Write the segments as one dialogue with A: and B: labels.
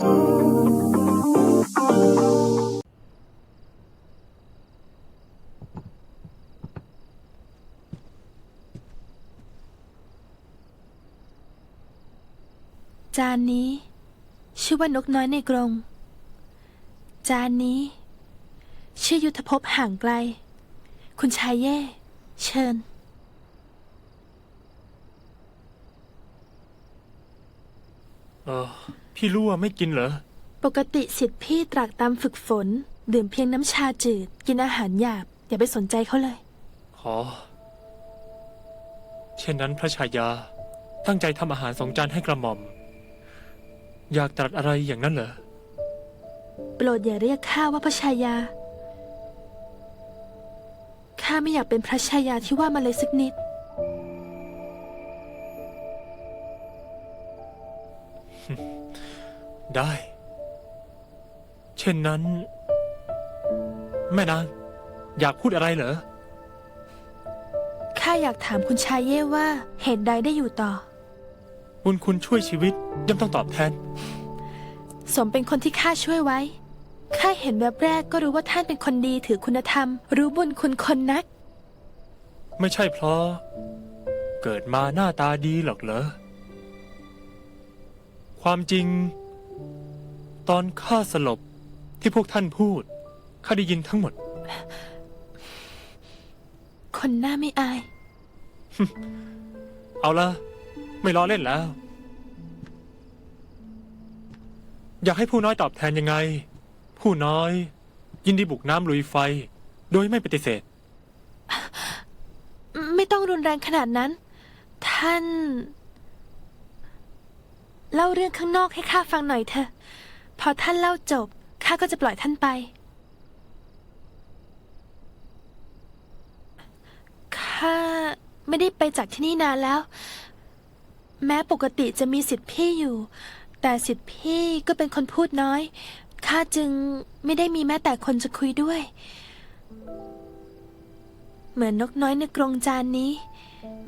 A: จานนี้ ชื่อว่านกน้อยในกรง จานนี้ ชื่อยุทธภพห่างไกล คุณชายเย่ เชิญ
B: เออ พี่รั่วไม่กินเหรอ
A: ปกติสิทธิ์พี่ตรากตามฝึกฝน ดื่มเพียงน้ำชาจืด กินอาหารหยาบ อย่าไปสนใจเขาเลย
B: ขอเช่นนั้นพระชายา ตั้งใจทำอาหารสองจานให้กระหม่อม อยากตรัสอะไรอย่างนั้นเหรอ
A: โปรดอย่าเรียกข้าว่าพระชายา ข้าไม่อยากเป็นพระชายาที่ว่ามาเลยสักนิด
B: ได้ เช่นนั้น แม่นาง อยากพูดอะไรเหรอ
A: ข้าอยากถามคุณชายเย่ว่าเหตุใดได้อยู่ต่อ
B: บุญคุณช่วยชีวิตย่อมต้องตอบแทน
A: สมเป็นคนที่ข้าช่วยไว้ ข้าเห็นแบบแรกก็รู้ว่าท่านเป็นคนดีถือคุณธรรม รู้บุญคุณคนนัก
B: ไม่ใช่เพราะ เกิดมาหน้าตาดีหรอกเหรอ ความจริง ตอนข้าสลบที่พวกท่านพูดข้าได้ยินทั้งหมด
A: คนหน้าไม่อาย
B: เอาละไม่ล้อเล่นแล้ว อยากให้ผู้น้อยตอบแทนยังไง ผู้น้อย ยินดีบุกน้ำลุยไฟ โดยไม่ปฏิเสธ
A: ไม่ต้องรุนแรงขนาดนั้น ท่าน เล่าเรื่องข้างนอกให้ข้าฟังหน่อยเถอะ พอท่านเล่าจบข้าก็จะปล่อยท่านไป ข้าไม่ได้ไปจากที่นี่นานแล้ว แม้ปกติจะมีสิทธิ์พี่อยู่ แต่สิทธิ์พี่ก็เป็นคนพูดน้อย ข้าจึงไม่ได้มีแม้แต่คนจะคุยด้วย เหมือนนกน้อยในกรงจานนี้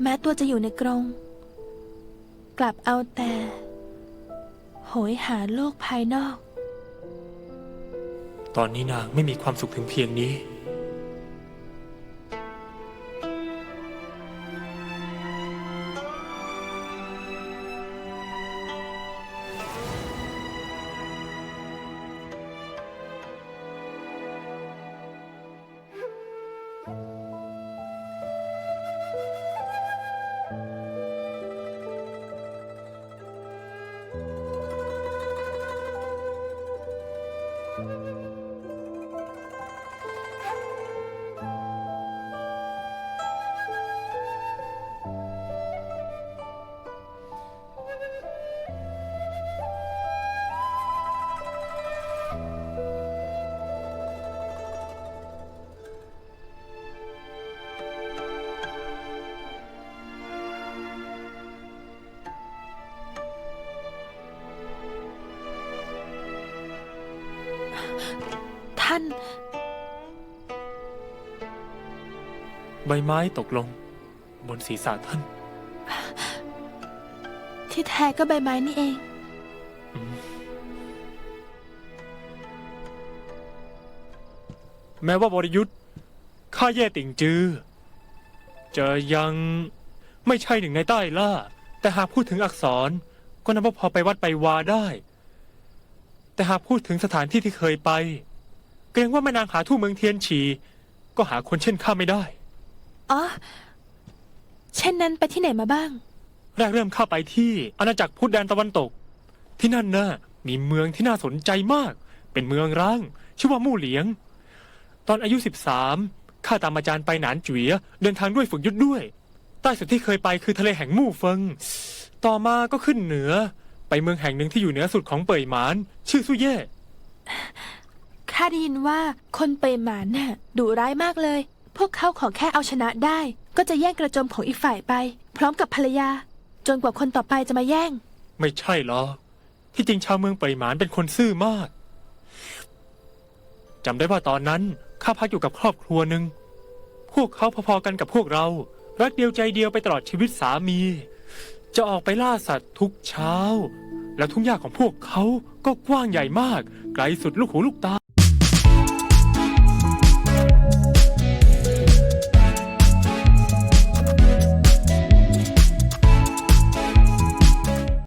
A: แม้ตัวจะอยู่ในกรง กลับเอาแต่ โหยหาโลกภายนอก
B: ตอนนี้นางไม่มีความสุขถึงเพียงนี้
A: ท่าน
B: ใบไม้ตกลง บนศีรษะท่าน
A: ที่แท้ก็ใบไม้นี่เอง
B: แม้ว่าบริยุทธ์ข้าแย่ติ่งจือ จะยังไม่ใช่หนึ่งในใต้ล่า แต่หากพูดถึงอักษร ก็นับว่าพอไปวัดไปวาได้ แต่หากพูดถึงสถานที่ที่เคยไป เกรงว่าแม่นางหาทู่เมืองเทียนฉี ก็หาคนเช่นข้าไม่ได้
A: อ๋อ เช่นนั้นไปที่ไหนมาบ้าง
B: แรกเริ่มเข้าไปที่อาณาจักรพุทธแดนตะวันตก ที่นั่นน่ะมีเมืองที่น่าสนใจมาก เป็นเมืองร้าง ชื่อว่ามู่เหลียง ตอนอายุ 13ข้าตามอาจารย์ไปหนานจุ๋ยเดินทางด้วยฝึกยุทธด้วย ใต้สุดที่เคยไปคือทะเลแห่งมู่เฟิง ต่อมาก็ขึ้นเหนือ ไปเมืองแห่งหนึ่งที่อยู่เหนือสุดของเป่ยหมาน ชื่อซุเย่
A: ข้าได้ยินว่าคนเปยหมานน่ะดุร้ายมากเลย พวกเขาขอแค่เอาชนะได้ ก็จะแย่งกระโจมของอีกฝ่ายไป พร้อมกับภรรยา จนกว่าคนต่อไปจะมาแย่ง
B: ไม่ใช่หรอกที่จริงชาวเมืองเป่ยหมานเป็นคนซื่อมากจำได้ว่าตอนนั้นข้าพักอยู่กับครอบครัวหนึ่งพวกเขาพอๆกันกับพวกเรา รักเดียวใจเดียวไปตลอดชีวิตสามี จะออกไปล่าสัตว์ทุกเช้า และทุ่งหญ้าของพวกเขาก็กว้างใหญ่มาก ไกลสุดลูกหูลูกตา